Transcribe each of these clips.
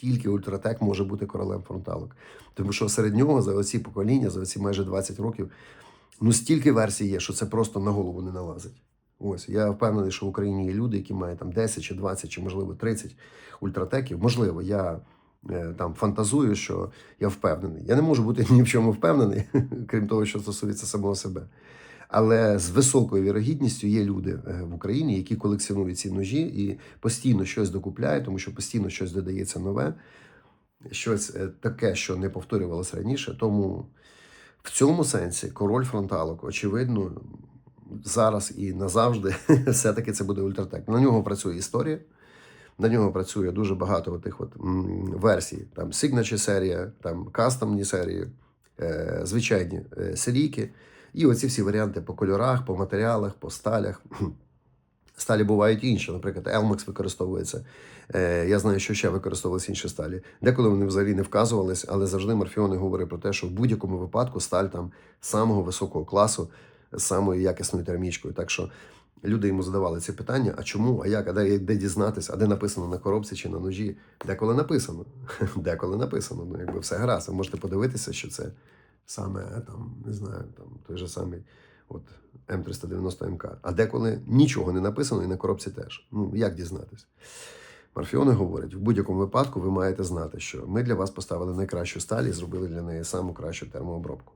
Тільки ультратек може бути королем фронталок. Тому що серед нього за оці покоління, за оці майже 20 років, ну стільки версій є, що це просто на голову не налазить. Ось я впевнений, що в Україні є люди, які мають там 10 чи 20, чи можливо 30 ультратеків. Можливо, я е, там фантазую, що я впевнений. Я не можу бути ні в чому впевнений, крім того, що стосується самого себе. Але з високою вірогідністю є люди е, в Україні, які колекціонують ці ножі і постійно щось докупляють, тому що постійно щось додається нове, щось е, таке, що не повторювалося раніше. Тому в цьому сенсі король фронталок, очевидно, зараз і назавжди все-таки це буде ультратек. На нього працює історія. На нього працює дуже багато тих от версій. Там Signature серія, там кастомні серії, е, звичайні серійки. І оці всі варіанти по кольорах, по матеріалах, по сталях. Сталі бувають інші. Наприклад, Elmax використовується. Е, я знаю, що ще використовувалися інші сталі. Деколи вони взагалі не вказувались, але завжди Морфіони говорить про те, що в будь-якому випадку сталь там самого високого класу, з самою якісною термічкою. Так що люди йому задавали ці питання: а чому, а як, а де, де дізнатися, а де написано на коробці чи на ножі? Деколи написано. Деколи написано. Ну, якби все гаразд. Ви можете подивитися, що це саме там, не знаю, там той же самий от М390 МК. А деколи нічого не написано, і на коробці теж. Ну, як дізнатись? Марфіони говорять, в будь-якому випадку ви маєте знати, що ми для вас поставили найкращу сталь і зробили для неї саму кращу термообробку.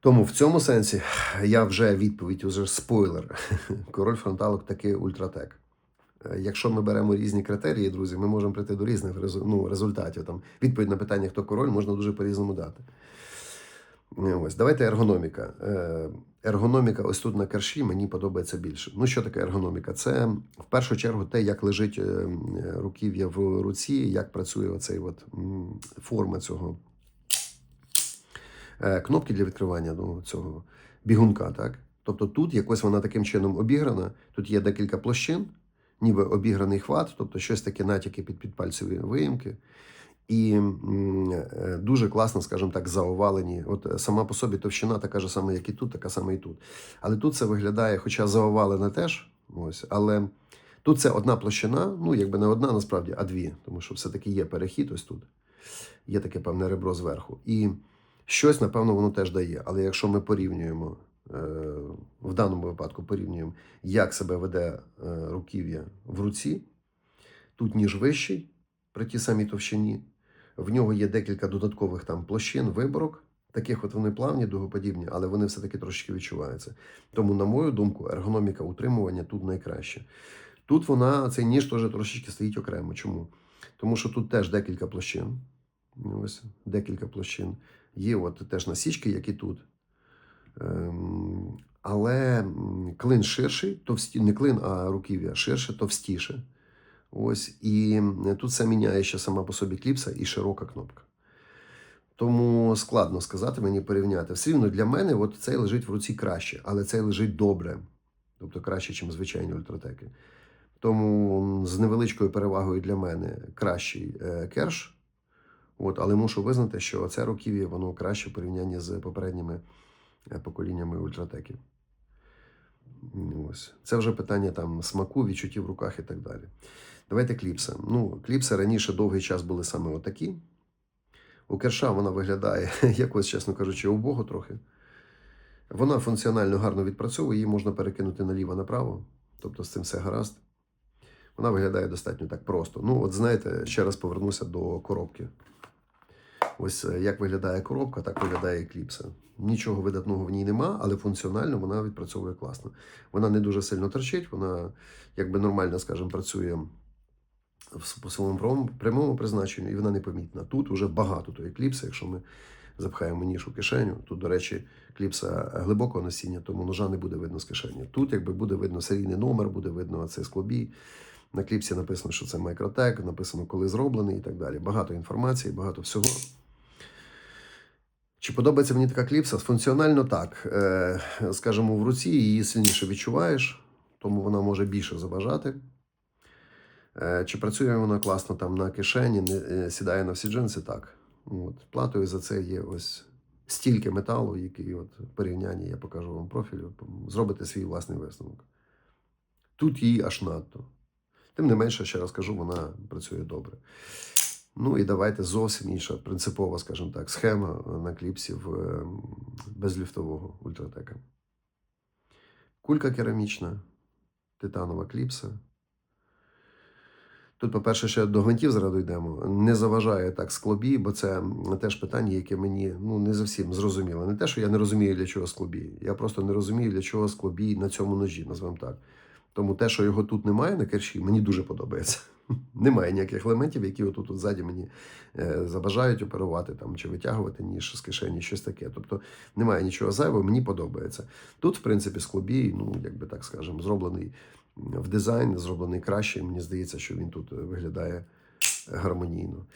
Тому в цьому сенсі я вже відповідь, уже спойлер. Король фронталок таки ультратек. Е, Якщо ми беремо різні критерії, друзі, ми можемо прийти до різних ну, результатів. Там відповідь на питання, хто король, можна дуже по-різному дати. Е, Ось, давайте ергономіка. Е, Ергономіка ось тут на керші мені подобається більше. Ну, що таке ергономіка? Це в першу чергу те, як лежить руків'я в руці, як працює оцей от форма цього кнопки для відкривання ну, цього бігунка. Так? Тобто тут якось вона таким чином обіграна. Тут є декілька площин, ніби обіграний хват, тобто щось таке натяки під підпальцеві виїмки. І е, дуже класно, скажімо так, заовалені. От е, сама по собі товщина така ж сама, як і тут, така сама і тут. Але тут це виглядає, хоча заовалена теж, ось, але тут це одна площина, ну якби не одна, насправді, а дві, тому що все-таки є перехід ось тут. Є таке певне ребро зверху. І щось, напевно, воно теж дає. Але якщо ми порівнюємо, в даному випадку порівнюємо, як себе веде е, руків'я в руці, тут ніж вищий при тій самій товщині. В нього є декілька додаткових там площин, виборок. Таких от вони плавні, дугоподібні, але вони все-таки трошечки відчуваються. Тому, на мою думку, ергономіка утримування тут найкраще. Тут вона, цей ніж теж трошечки стоїть окремо. Чому? Тому що тут теж декілька площин. Ось декілька площин. Є от теж насічки, як і тут. Ем, але клин ширший, товсті, не клин, а руків'я ширше, товстіше. Ось, і тут це міняє ще сама по собі кліпса і широка кнопка. Тому складно сказати мені порівняти. Все рівно для мене от цей лежить в руці краще, але цей лежить добре. Тобто краще, ніж звичайні ультратеки. Тому з невеличкою перевагою для мене кращий е, керш. От, але мушу визнати, що це руків'я воно краще в порівнянні з попередніми поколіннями ультратеків. Ось. Це вже питання там смаку, відчуттів в руках і так далі. Давайте кліпси. Ну, кліпси раніше довгий час були саме отакі. У керша вона виглядає якось, чесно кажучи, убого трохи. Вона функціонально гарно відпрацьовує, її можна перекинути наліво-направо. Тобто з цим все гаразд. Вона виглядає достатньо так просто. Ну, от знаєте, ще раз повернуся до коробки. Ось е, як виглядає коробка, так виглядає кліпса. Нічого видатного в ній нема, але функціонально вона відпрацьовує класно. Вона не дуже сильно торчить, вона якби нормально, скажімо, працює по своєму прямому- призначенню, і вона непомітна. Тут вже багато тої кліпси, якщо ми запхаємо ніж у кишеню. Тут, до речі, кліпса глибокого носіння, тому ножа не буде видно з кишені. Тут, якби буде видно серійний номер, буде видно цей склобій. На кліпсі написано, що це Microtech, написано, коли зроблений і так далі. Багато інформації, багато всього. Чи подобається мені така кліпса? Функціонально так. Е, скажімо, в руці її сильніше відчуваєш, тому вона може більше заважати. Е, чи працює вона класно там на кишені, не е, сідає на всі джинси? Так. От. Платою за це є ось стільки металу, який от в порівнянні я покажу вам профілю, зробите свій власний висновок. Тут її аж надто. Тим не менше, ще раз кажу, вона працює добре. Ну і давайте зовсім інша принципова, скажімо так, схема на кліпсі в е, безліфтового ультратека. Кулька керамічна, титанова кліпса. Тут, по-перше, ще до гвинтів зараз йдемо. Не заважає так склобій, бо це теж питання, яке мені ну, не зовсім зрозуміло. Не те, що я не розумію, для чого склобій. Я просто не розумію, для чого склобій на цьому ножі, назвемо так. Тому те, що його тут немає на керші, мені дуже подобається. Немає ніяких елементів, які отут от ззаді мені е, забажають оперувати там, чи витягувати ніж з кишені, щось таке. Тобто немає нічого зайвого, мені подобається. Тут, в принципі, склобій, ну, як би так скажемо, зроблений в дизайн, зроблений краще. Мені здається, що він тут виглядає гармонійно.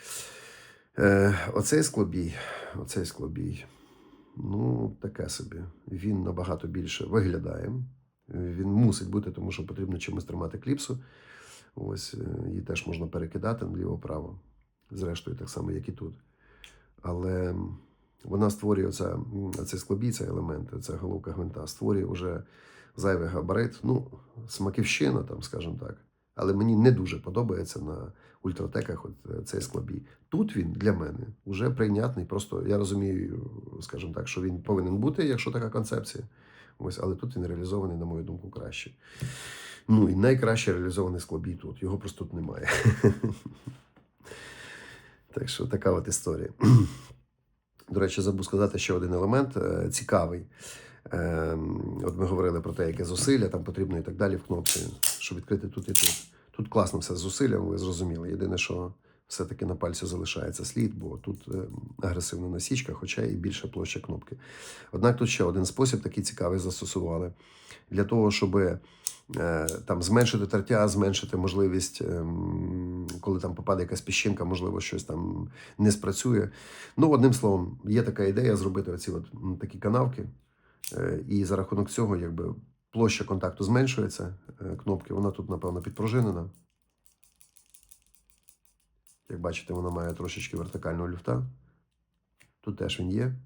Е, оцей склобій, оцей склобій, ну, таке собі. Він набагато більше виглядає. Він мусить бути, тому що потрібно чимось тримати кліпсу. Ось е, її теж можна перекидати наліво-право. Зрештою, так само, як і тут. Але вона створює оця, цей склобій, цей елемент, ця головка гвинта, створює вже зайвий габарит. Ну, смаківщина, там, скажімо так. Але мені не дуже подобається на ультратеках от е, цей склобій. Тут він для мене вже прийнятний. Просто я розумію, скажімо так, що він повинен бути, якщо така концепція. Ось, але тут він реалізований, на мою думку, краще. Ну і найкраще реалізований склобій тут. Його просто тут немає. так що така от історія. До речі, забув сказати ще один елемент е, цікавий. Е, От ми говорили про те, яке зусилля там потрібно і так далі в кнопці, щоб відкрити тут і тут. Тут класно все з зусиллям, ви зрозуміли. Єдине, що все-таки на пальці залишається слід, бо тут е, агресивна насічка, хоча і більша площа кнопки. Однак тут ще один спосіб такий цікавий застосували для того, щоб там зменшити тертя, зменшити можливість, ем, коли там попаде якась піщинка, можливо, щось там не спрацює. Ну, одним словом, є така ідея зробити оці от такі канавки, е, і за рахунок цього, якби площа контакту зменшується е, кнопки. Вона тут, напевно, підпружинена. Як бачите, вона має трошечки вертикального люфта. Тут теж він є.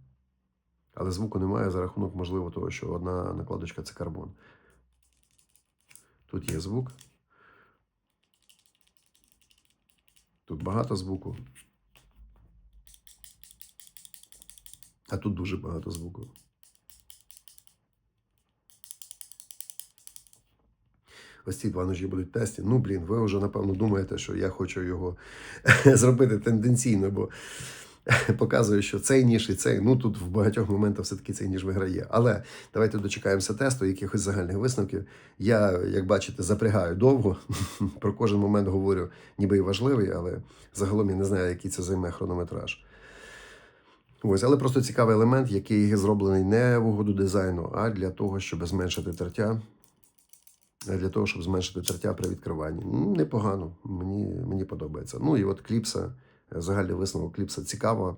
Але звуку немає за рахунок, можливо, того, що одна накладочка це карбон. Тут є звук. Тут багато звуку. А тут дуже багато звуку. Ось ці два ножі будуть тесті. Ну, блін, ви вже напевно думаєте, що я хочу його зробити тенденційно, бо показує, що цей ніж і цей. Ну тут в багатьох моментах все-таки цей ніж виграє. Але давайте дочекаємося тесту, якихось загальних висновків. Я, як бачите, запрягаю довго. Про кожен момент говорю, ніби і важливий, але загалом я не знаю, який це займе хронометраж. Ось, але просто цікавий елемент, який зроблений не в угоду дизайну, а для того, щоб зменшити тертя. Для того, щоб зменшити тертя при відкриванні. Непогано, мені, мені подобається. Ну і от кліпса, загальний висновок кліпса цікава.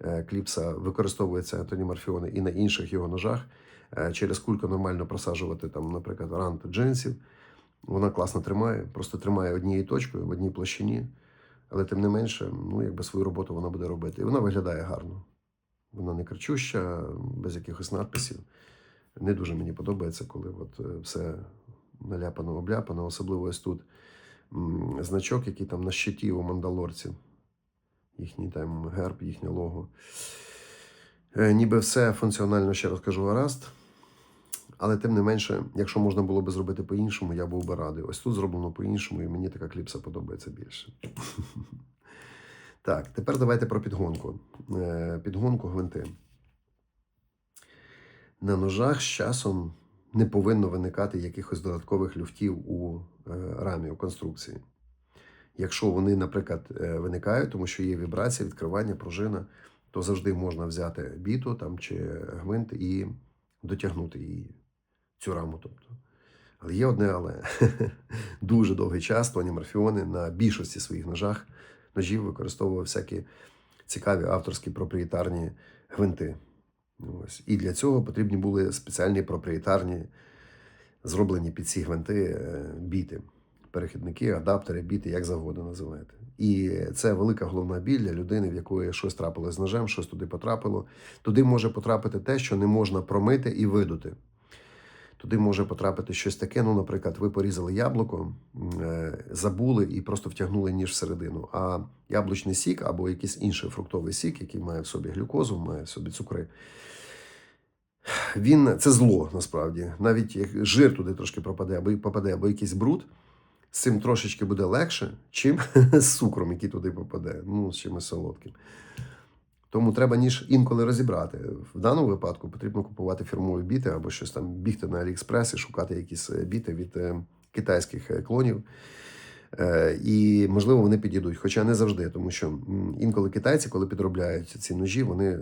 Е, Кліпса використовується Антоні Марфіоне і на інших його ножах. Е, Через кульку нормально просаджувати, там, наприклад, рант джинсів. Вона класно тримає, просто тримає однією точкою в одній площині. Але тим не менше, ну, якби свою роботу вона буде робити. І вона виглядає гарно. Вона не кричуща, без якихось надписів. Не дуже мені подобається, коли от е, все наляпано, обляпано, особливо ось тут значок, який там на щиті у мандалорців. Їхній там герб, їхнє лого. Е, Ніби все функціонально, ще раз кажу, гаразд. Але тим не менше, якщо можна було би зробити по-іншому, я був би радий. Ось тут зроблено по-іншому, і мені така кліпса подобається більше. Так, тепер давайте про підгонку. Е, Підгонку гвинти. На ножах з часом не повинно виникати якихось додаткових люфтів у е, рамі, у конструкції. Якщо вони, наприклад, е, виникають, тому що є вібрація, відкривання, пружина, то завжди можна взяти біту там, чи гвинт і дотягнути її, цю раму. Тобто. Але є одне але. Дуже довгий час Тоні Марфіони на більшості своїх ножах ножів використовував всякі цікаві авторські проприєтарні гвинти. Ось. І для цього потрібні були спеціальні проприєтарні, зроблені під ці гвинти е, біти. Перехідники, адаптери, біти, як завгодно називаєте. І це велика головна біль для людини, в якої щось трапилось з ножем, щось туди потрапило. Туди може потрапити те, що не можна промити і видути. туди може потрапити щось таке. Ну, наприклад, ви порізали яблуко, е, забули і просто втягнули ніж всередину. А яблучний сік або якийсь інший фруктовий сік, який має в собі глюкозу, має в собі цукри. Він це зло насправді. Навіть як жир туди трошки пропаде, або попаде, або якийсь бруд, з цим трошечки буде легше, чим з цукром, який туди попаде, ну, з чимось солодким. Тому треба ніж інколи розібрати. В даному випадку потрібно купувати фірмові біти або щось там бігти на Аліекспрес і шукати якісь е, біти від е, китайських е, клонів. І можливо вони підійдуть, хоча не завжди, тому що інколи китайці, коли підробляють ці ножі, вони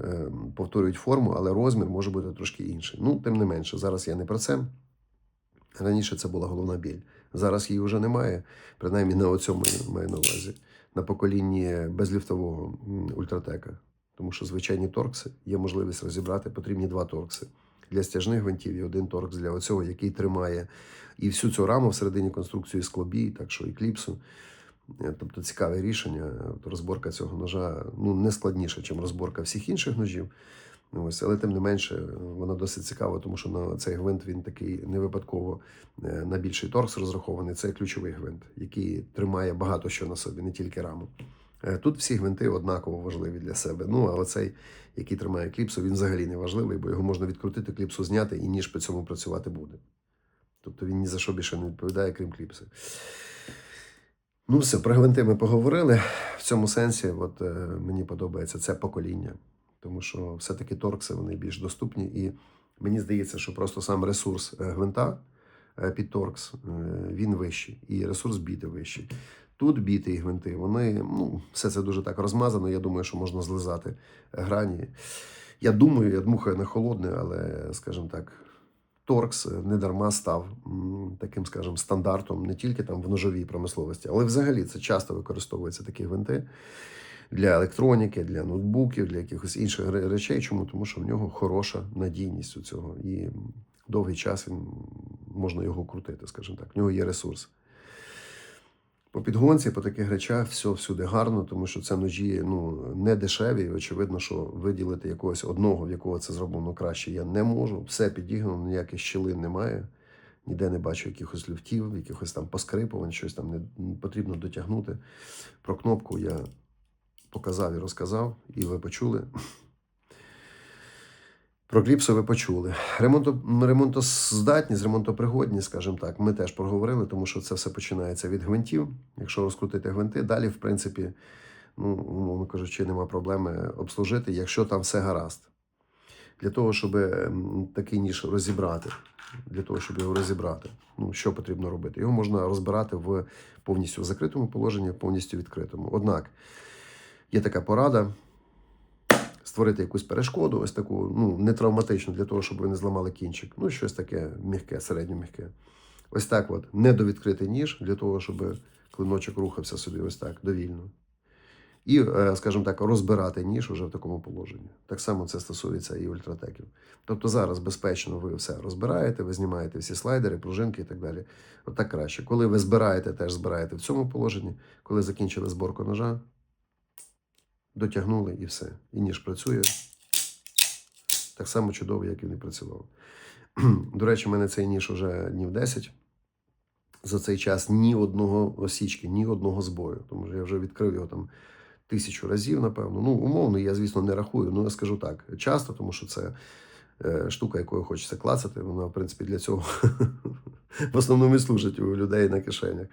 повторюють форму, але розмір може бути трошки інший. Ну, тим не менше, зараз я не про це. Раніше це була головна біль. Зараз її вже немає. Принаймні на оцьому маю на увазі, на поколінні безліфтового ультратека. Тому що звичайні торкси є можливість розібрати, потрібні два торкси для стяжних гвинтів і один торкс для оцього, який тримає і всю цю раму всередині конструкції склобій, так що і кліпсу. Е, Тобто цікаве рішення. Розборка цього ножа ну, не складніша, ніж розборка всіх інших ножів. Ось, але тим не менше, вона досить цікава, тому що на цей гвинт він такий не випадково е, на більший торкс розрахований. Це ключовий гвинт, який тримає багато що на собі, не тільки раму. Е, Тут всі гвинти однаково важливі для себе. Ну а оцей, який тримає кліпсу, він взагалі не важливий, бо його можна відкрутити, кліпсу зняти, і ніж по цьому працювати буде. Тобто він ні за що більше не відповідає, крім кліпси. Ну, все, про гвинти ми поговорили. В цьому сенсі, от, е, мені подобається це покоління, тому що все-таки торкси вони більш доступні, і мені здається, що просто сам ресурс е, гвинта е, під торкс е, він вищий, і ресурс біти вищий. Тут біти і гвинти, вони ну, все це дуже так розмазано. Я думаю, що можна злизати грані. Я думаю, я дмухаю на холодне, але, скажімо так, торкс не дарма став таким, скажімо, стандартом не тільки там в ножовій промисловості, але взагалі це часто використовуються такі гвинти для електроніки, для ноутбуків, для якихось інших речей. Чому? Тому що в нього хороша надійність у цього. І довгий час він можна його крутити, скажімо так. В нього є ресурс. По підгонці, по таких речах, все всюди гарно, тому що це ножі ну, не дешеві. Очевидно, що виділити якогось одного, в якого це зроблено краще, я не можу. Все підігнано, ніяких щілин немає. Ніде не бачу якихось люфтів, якихось там поскрипувань, щось там не потрібно дотягнути. Про кнопку я показав і розказав, і ви почули. Про кліпсу ви почули. Ремонто, ремонтоздатність, ремонтопригодність, скажімо так, ми теж проговорили, тому що це все починається від гвинтів. Якщо розкрутити гвинти, далі, в принципі, ну, умовно кажучи, нема проблеми обслужити, якщо там все гаразд. Для того, щоб ем, такий ніж розібрати, для того, щоб його розібрати, ну, що потрібно робити? Його можна розбирати в повністю закритому положенні, в повністю відкритому. Однак є така порада створити якусь перешкоду, ось таку, ну, не для того, щоб ви не зламали кінчик. Ну, щось таке м'яке, середньо м'яке. Ось так от, недовідкритий ніж, для того, щоб клиночок рухався собі ось так, довільно. І, е, скажімо так, розбирати ніж уже в такому положенні. Так само це стосується і ультратеків. Тобто зараз безпечно ви все розбираєте, ви знімаєте всі слайдери, пружинки і так далі. От так краще. Коли ви збираєте, теж збираєте в цьому положенні. Коли закінчили зборку ножа, дотягнули і все. І ніж працює так само чудово, як він і працював. До речі, в мене цей ніж уже днів 10. За цей час ні одного осічки, ні одного збою. Тому що я вже відкрив його там тисячу разів, напевно. Ну, умовно, я, звісно, не рахую, ну я скажу так, часто, тому що це е, штука, якою хочеться клацати. Вона, в принципі, для цього в основному і служить у людей на кишенях.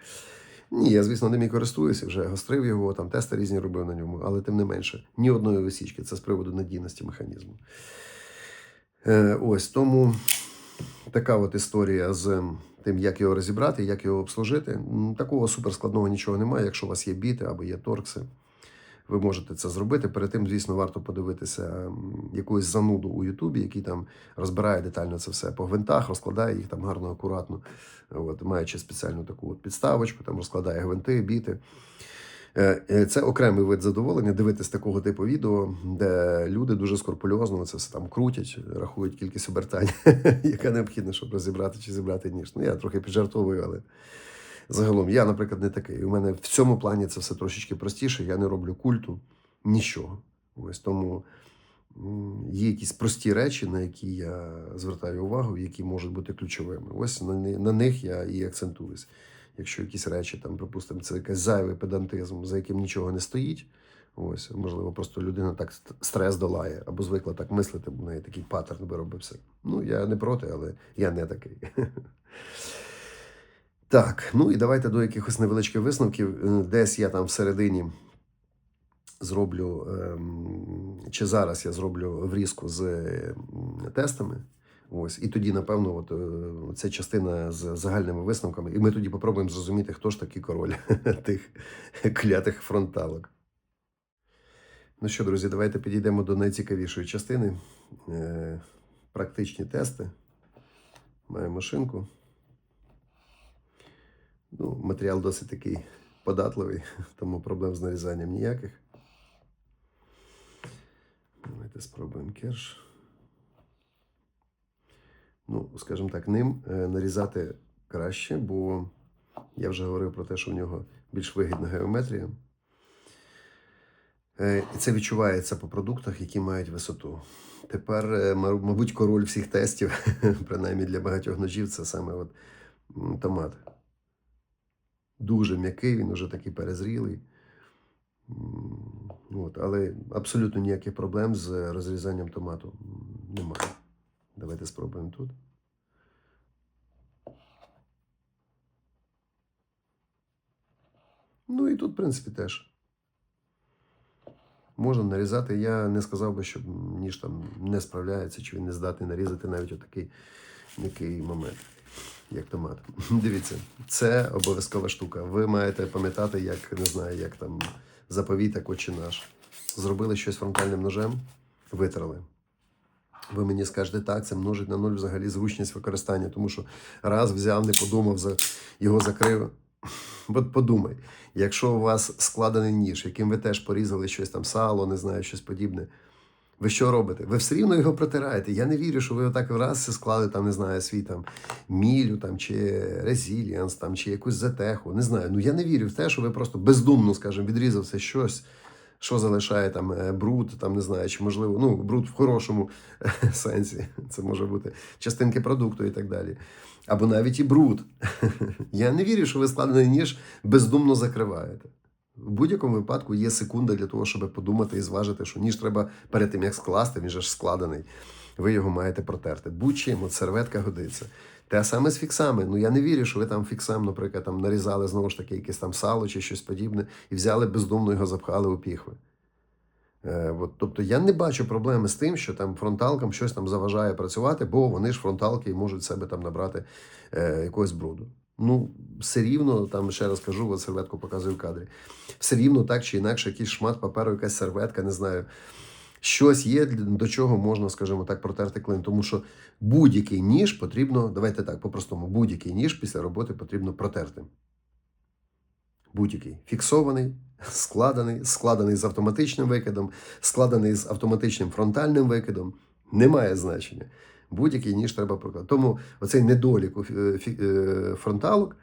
Ні, я, звісно, ним і користуюся, вже гострив його, там тести різні робив на ньому, але тим не менше, ні одної висічки. Це з приводу надійності механізму. Е, ось тому така от історія з тим, як його розібрати, як його обслужити. Такого суперскладного нічого немає. Якщо у вас є біти або є торкси, ви можете це зробити. Перед тим, звісно, варто подивитися якусь зануду у Ютубі, який там розбирає детально це все по гвинтах, розкладає їх там гарно, акуратно, от, маючи спеціальну таку от підставочку, там розкладає гвинти, біти. Е, е, Це окремий вид задоволення дивитись такого типу відео, де люди дуже скрупульозно це все там крутять, рахують кількість обертань, яка необхідна, щоб розібрати чи зібрати ніж. Ну, я трохи піджартовую, але загалом я, наприклад, не такий. У мене в цьому плані це все трошечки простіше. Я не роблю культу нічого. Ось тому є якісь прості речі, на які я звертаю увагу, які можуть бути ключовими. Ось на, на них я і акцентуюсь. Якщо якісь речі, там, припустимо, це якийсь зайвий педантизм, за яким нічого не стоїть. Ось, можливо, просто людина так стрес долає або звикла так мислити, бо в неї такий паттерн виробився. Ну, я не проти, але я не такий. Так, ну і давайте до якихось невеличких висновків. Е, Десь я там всередині зроблю, ем, чи зараз я зроблю врізку з ем, тестами. Ось, і тоді, напевно, от, е, ця частина з загальними висновками, і ми тоді попробуємо зрозуміти, хто ж такий король тих клятих фронталок. Ну що, друзі, давайте підійдемо до найцікавішої частини. Е, практичні тести. Маю машинку. Ну, матеріал досить такий податливий, тому проблем з нарізанням ніяких. Давайте спробуємо керш. Ну, скажімо так, ним е, нарізати краще, бо я вже говорив про те, що в нього більш вигідна геометрія. Е, І це відчувається по продуктах, які мають висоту. Тепер, е, мабуть, король всіх тестів, принаймні для багатьох ножів, це саме от томат. Дуже м'який, він уже такий перезрілий. От, але абсолютно ніяких проблем з розрізанням томату немає. Давайте спробуємо тут. Ну і тут, в принципі, теж. Можна нарізати. Я не сказав би, що ніж там не справляється, чи він не здатний нарізати навіть отакий м'який момент, як томат. Дивіться, це обов'язкова штука. Ви маєте пам'ятати, як не знаю, як там заповіт, так отче наш. Зробили щось фронтальним ножем, витрали. Ви мені скажете, так, це множить на нуль взагалі зручність використання, тому що раз взяв, не подумав, за, його закрив. От подумай, якщо у вас складений ніж, яким ви теж порізали щось там, сало, не знаю, щось подібне, ви що робите? Ви все рівно його протираєте. Я не вірю, що ви отак раз склали там, не знаю, свій там мілю там, чи резіліанс, там, чи якусь затеху. Не знаю. Ну я не вірю в те, що ви просто бездумно, скажімо, відрізав це щось, що залишає там е, бруд, там не знаю, чи можливо, ну, бруд в хорошому е, сенсі. Це може бути частинки продукту і так далі. Або навіть і бруд. Я не вірю, що ви складений ніж бездумно закриваєте. В будь-якому випадку є секунда для того, щоб подумати і зважити, що ніж треба перед тим, як скласти, він же ж складений. Ви його маєте протерти. Будь-чим, от серветка годиться. Те саме з фіксами. Ну я не вірю, що ви там фіксам, наприклад, там нарізали знову ж таки якесь там сало чи щось подібне, і взяли бездумно його запхали у піхви. Е, от, тобто я не бачу проблеми з тим, що там фронталкам щось там заважає працювати, бо вони ж фронталки і можуть себе там набрати е, якогось бруду. Ну, все рівно, там ще раз кажу, от серветку показую в кадрі. Все рівно так чи інакше, якийсь шмат паперу, якась серветка, не знаю. Щось є, до чого можна, скажімо так, протерти клин. Тому що будь-який ніж потрібно, давайте так, по-простому, будь-який ніж після роботи потрібно протерти. Будь-який. Фіксований, складений, складений з автоматичним викидом, складений з автоматичним фронтальним викидом. Немає значення. Будь-який ніж треба прокладати. Тому оцей недолік фі- е, фронталок,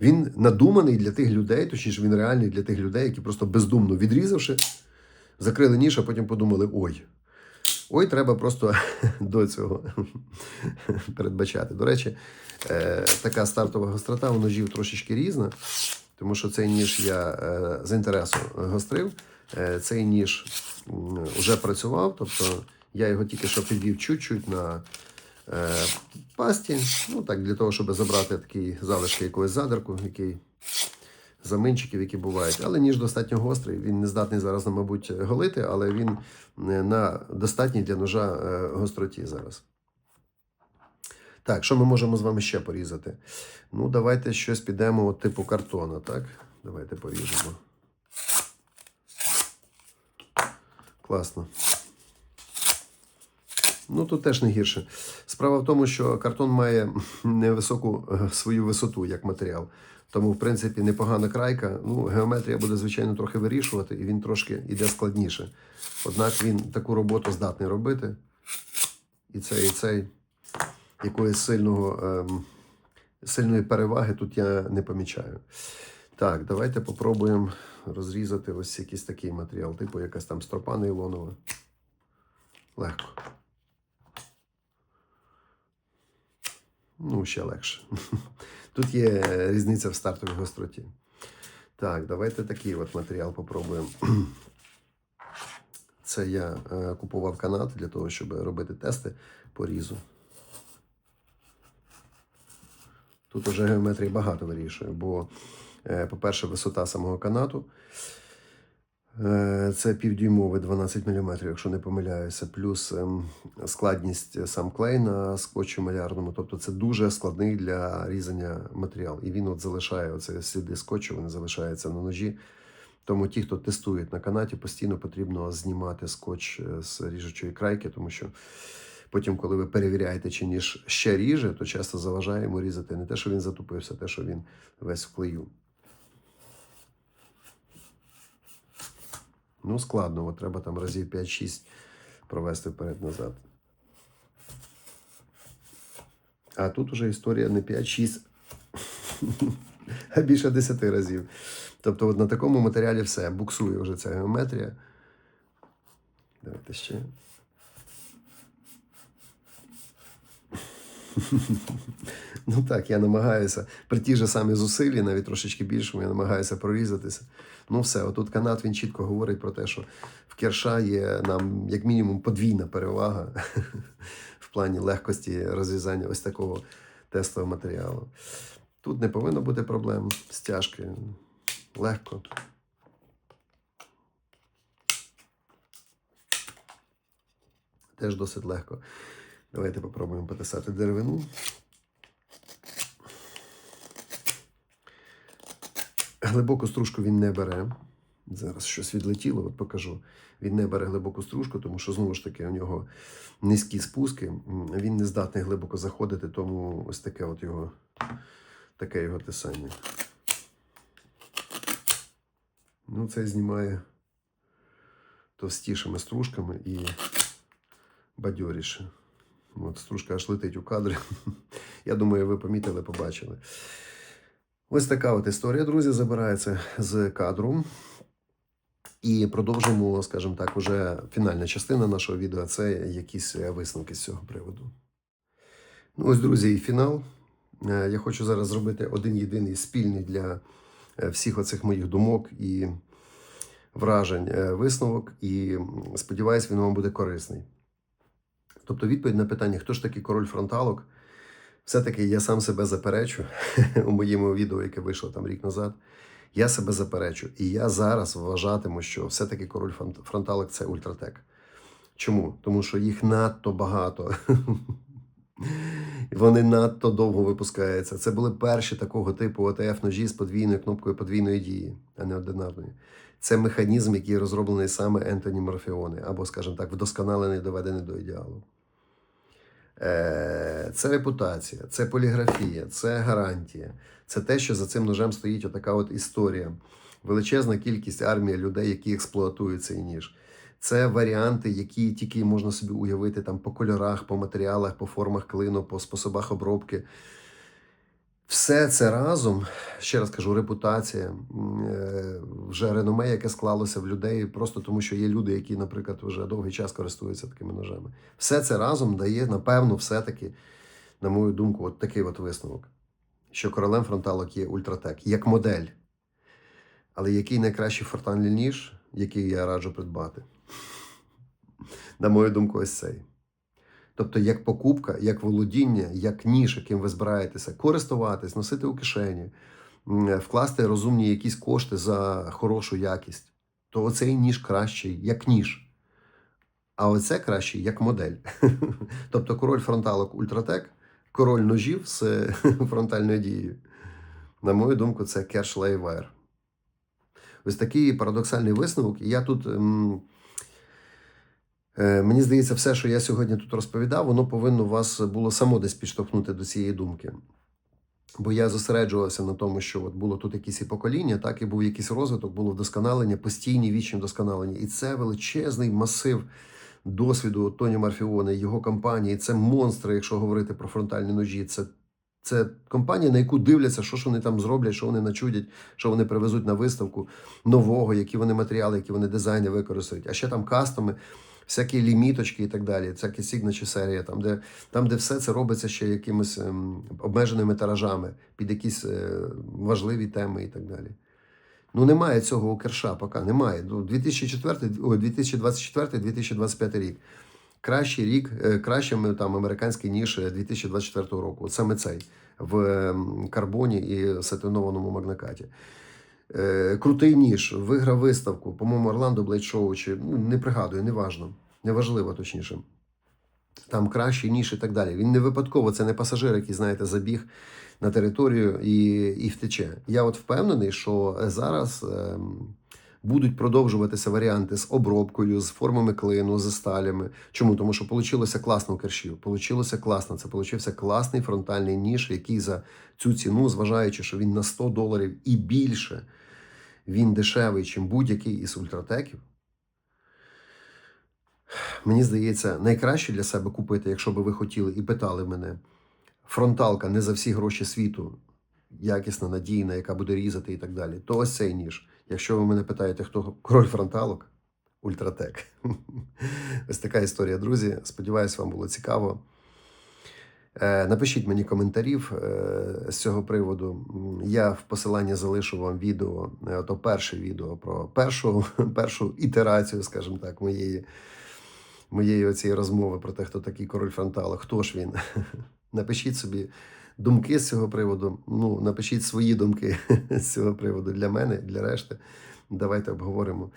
він надуманий для тих людей, точніше, він реальний для тих людей, які просто бездумно відрізавши, закрили ніж, а потім подумали: ой. Ой, треба просто до цього передбачати. До речі, е, така стартова гострота у ножів трошечки різна, тому що цей ніж я е, з інтересу гострив. Е, Цей ніж вже працював, тобто я його тільки що підвів чуть-чуть на е, пасті, ну так, для того, щоб забрати такі залишки якогось задерку, який заминчиків, які бувають. Але ніж достатньо гострий. Він не здатний зараз, мабуть, голити, але він е, на достатній для ножа е, гостроті зараз. Так, що ми можемо з вами ще порізати? Ну, давайте щось підемо от типу картона, так? Давайте поріжемо. Класно. Ну, тут теж не гірше. Справа в тому, що картон має невисоку е, свою висоту як матеріал. Тому, в принципі, непогана крайка. Ну, геометрія буде, звичайно, трохи вирішувати, і він трошки йде складніше. Однак він таку роботу здатний робити. І цей, і цей якоїсь сильного, ем, сильної переваги тут я не помічаю. Так, давайте попробуємо розрізати ось якийсь такий матеріал, типу якась там стропа нейлонова. Легко. Ну, ще легше. Тут є різниця в стартовій гостроті. Так, давайте такий от матеріал попробуємо. Це я е, купував канат для того, щоб робити тести по різу. Тут уже геометрії багато вирішує, бо, е, по-перше, висота самого канату. Е, Це півдюймовий 12 мм, якщо не помиляюся, плюс ем, складність е, сам клей на скотчі малярному. Тобто це дуже складний для різання матеріал. І він от залишає оце сліди скотчу, вони залишаються на ножі. Тому ті, хто тестують на канаті, постійно потрібно знімати скотч е, з ріжучої крайки, тому що потім, коли ви перевіряєте, чи ніж ще ріже, то часто заважає йому різати не те, що він затупився, а те, що він весь в клею. Ну, складно, от треба там разів 5-6 провести вперед-назад. А тут уже історія не 5-6, а більше 10 разів. Тобто, от на такому матеріалі все, буксує вже ця геометрія. Давайте ще. Ну так, я намагаюся при ті ж самі зусиллі, навіть трошечки більшому, я намагаюся прорізатися. Ну, все, отут канат він чітко говорить про те, що в керша є нам, як мінімум, подвійна перевага в плані легкості розв'язання ось такого тестового матеріалу. Тут не повинно бути проблем стяжки. Легко. Теж досить легко. Давайте попробуємо потисати деревину. Глибоку стружку він не бере. Зараз щось відлетіло, от покажу. Він не бере глибоку стружку, тому що знову ж таки у нього низькі спуски. Він не здатний глибоко заходити, тому ось таке от його, таке його тисання. Ну, це знімає товстішими стружками і бадьоріше. От стружка аж летить у кадрі. Я думаю, ви помітили, побачили. Ось така от історія, друзі, забирається з кадру. І продовжимо, скажімо так, уже фінальна частина нашого відео це якісь е, висновки з цього приводу. Ну, ось, друзі, і фінал. Е, Я хочу зараз зробити один єдиний спільний для е, всіх оцих моїх думок і вражень висновок. І м, сподіваюсь, він вам буде корисний. Тобто, відповідь на питання, хто ж такий король фронталок, все-таки я сам себе заперечу у моєму відео, яке вийшло там рік назад. Я себе заперечу. І я зараз вважатиму, що все-таки король фронт- фронталок це ультратек. Чому? Тому що їх надто багато. Вони надто довго випускаються. Це були перші такого типу ОТФ ножі з подвійною кнопкою подвійної дії, а не одинарної. Це механізм, який розроблений саме Ентоні Морфіоне, або, скажімо так, вдосконалений, доведений до ідеалу. Е, Це репутація, це поліграфія, це гарантія. Це те, що за цим ножем стоїть отака от історія. Величезна кількість армії людей, які експлуатують цей ніж. Це варіанти, які тільки можна собі уявити там по кольорах, по матеріалах, по формах клину, по способах обробки. Все це разом, ще раз кажу, репутація, е, вже реноме, яке склалося в людей, просто тому що є люди, які, наприклад, вже довгий час користуються такими ножами. Все це разом дає, напевно, все-таки, на мою думку, от такий от висновок, що королем фронталок є ультратек, як модель. Але який найкращий фортанлі ніж, який я раджу придбати? На мою думку, ось цей. Тобто, як покупка, як володіння, як ніж, яким ви збираєтеся користуватись, носити у кишені, вкласти розумні якісь кошти за хорошу якість, то оцей ніж кращий, як ніж. А оце кращий як модель. Тобто король фронталок Ультратек, король ножів з фронтальною дією. На мою думку, це Кершлейвер. Ось такий парадоксальний висновок. І я тут. Е, Мені здається, все, що я сьогодні тут розповідав, воно повинно вас було само десь підштовхнути до цієї думки. Бо я зосереджувався на тому, що от було тут якісь і покоління, так і був якийсь розвиток, було вдосконалення, постійні вічні вдосконалення. І це величезний масив досвіду Тоні Марфіони, його компанії. Це монстри, якщо говорити про фронтальні ножі. Це, це компанія, на яку дивляться, що ж вони там зроблять, що вони начудять, що вони привезуть на виставку нового, які вони матеріали, які вони дизайни використають. А ще там кастоми. Всякі ліміточки і так далі, всякі сігначі серія, там де, там, де все це робиться ще якимись ем, обмеженими тиражами під якісь е, важливі теми і так далі. Ну, немає цього у Керша поки, немає. Ну, 2024-2025 рік. Кращий рік, е, кращим там американський, ніж е, 2024 року. От саме цей в ем, карбоні і сатинованому магнакаті. Е, крутий ніж, виграв виставку, по-моєму, Орландо Блейд Шоу, чи ну, не пригадую, неважно. Неважливо, точніше. Там кращий ніж і так далі. Він не випадково, це не пасажир, який, знаєте, забіг на територію і, і втече. Я от впевнений, що зараз ем, будуть продовжуватися варіанти з обробкою, з формами клину, з сталями. Чому? Тому що получилося класно у кершів. Получилося класно. Це получився класний фронтальний ніж, який за цю ціну, зважаючи, що він на 100 доларів і більше, він дешевий, ніж будь-який із ультратеків. Мені здається, найкраще для себе купити, якщо би ви хотіли і питали мене, фронталка не за всі гроші світу, якісна, надійна, яка буде різати і так далі, то ось цей ніж. Якщо ви мене питаєте, хто король фронталок, ультратек. Ось така історія, друзі. Сподіваюсь, вам було цікаво. Е, Напишіть мені коментарів е, з цього приводу. Я в посиланні залишу вам відео, е, то перше відео про першу, першу ітерацію, скажімо так, моєї, моєї оцієї розмови про те, хто такий король фронтала, хто ж він. Напишіть собі думки з цього приводу. Ну, напишіть свої думки з цього приводу для мене, для решти. Давайте обговоримо.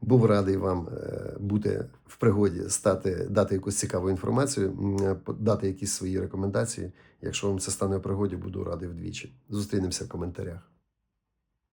Був радий вам е, бути в пригоді, стати, дати якусь цікаву інформацію, е, дати якісь свої рекомендації. Якщо вам це стане в пригоді, буду радий вдвічі. Зустрінемося в коментарях.